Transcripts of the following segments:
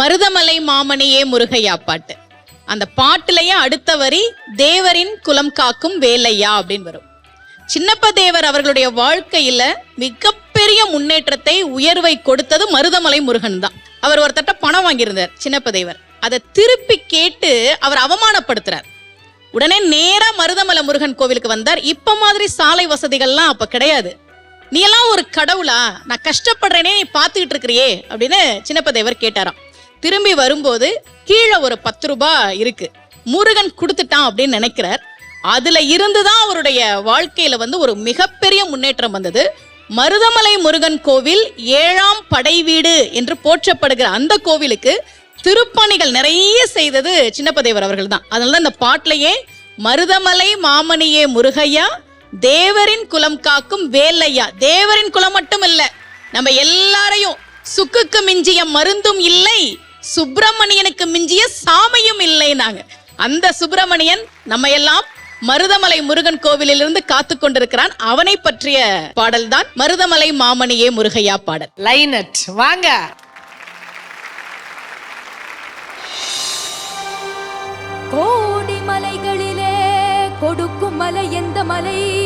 மருதமலை மாமணியே முருகையா பாட்டு அந்த பாட்டுலயே அடுத்த வரி தேவரின் குலம் காக்கும் வேலையா? அப்படின்னு வரும். சின்னப்ப தேவர் அவர்களுடைய வாழ்க்கையில மிகப்பெரிய முன்னேற்றத்தை உயர்வை கொடுத்தது மருதமலை முருகன் தான். அவர் ஒருத்தட்ட பணம் வாங்கியிருந்தார் சின்னப்ப தேவர். அதை திருப்பி கேட்டு அவர் அவமானப்படுத்துறார். உடனே நேரா மருதமலை முருகன் கோவிலுக்கு வந்தார். இப்ப மாதிரி சாலை வசதிகள்லாம் அப்ப கிடையாது. நீ எல்லாம் ஒரு கடவுளா? நான் கஷ்டப்படுறேனே நீ பார்த்துக்கிட்டு இருக்கிறியே அப்படின்னு சின்னப்ப தேவர் கேட்டாராம். திரும்பி வரும்போது கீழே ஒரு பத்து ரூபாய் இருக்கு. முருகன் கொடுத்துட்டான் அப்படின்னு நினைக்கிறார். அதுல இருந்துதான் அவருடைய வாழ்க்கையில வந்து ஒரு மிகப்பெரிய முன்னேற்றம் வந்தது. மருதமலை முருகன் கோவில் ஏழாம் படை வீடு என்று போற்றப்படுகிற அந்த கோவிலுக்கு திருப்பணிகள் நிறைய செய்தது சின்னப்பதேவர் அவர்கள் தான் அதனால தான் இந்த பாட்டிலேயே மருதமலை மாமணியே முருகையா தேவரின் குலம் காக்கும் வேலையா. தேவரின் குலம் மட்டும் இல்ல நம்ம எல்லாரையும் சுக்குக்கு மிஞ்சிய மருந்தும் இல்லை சுப்பிரமணியனுக்கு மிஞ்சிய சாமையும் இல்லை நாங்க அந்த சுப்பிரமணியன் நம்ம எல்லாம் மருதமலை முருகன் கோவிலிலிருந்து காத்து கொண்டிருக்கிறான். அவனை பற்றிய பாடல்தான் மருதமலை மாமணியே முருகையா பாடல். லைனட் வாங்க. கோடி மலைகளிலே கொடுக்கும் மலை எந்த மலை?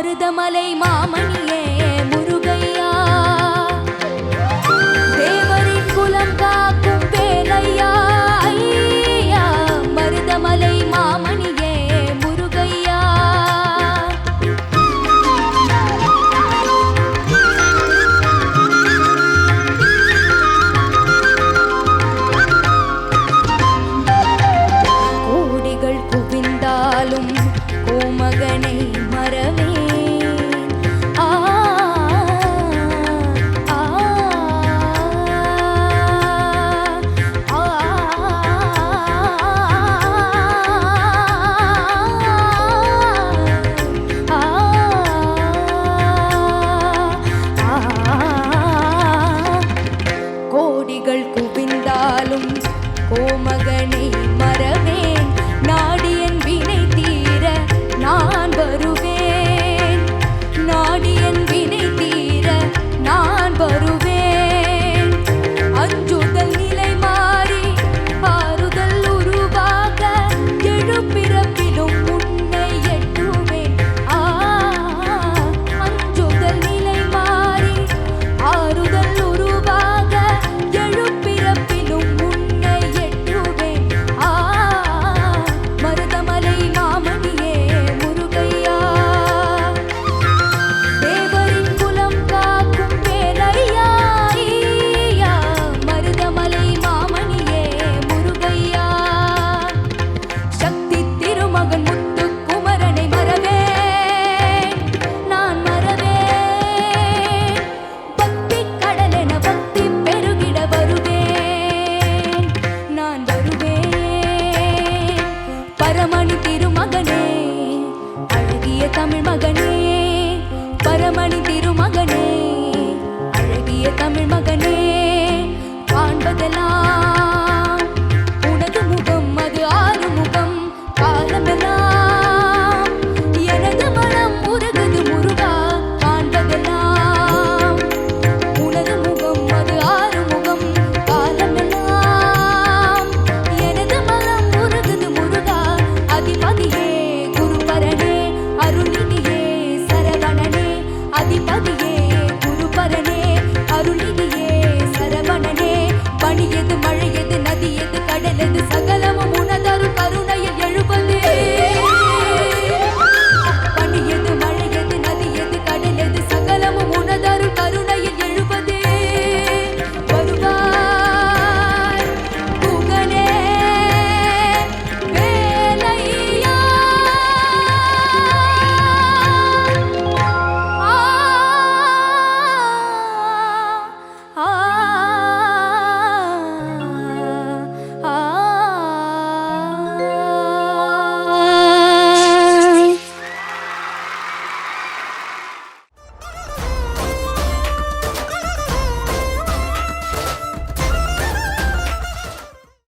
மருதமலை மாமணியே.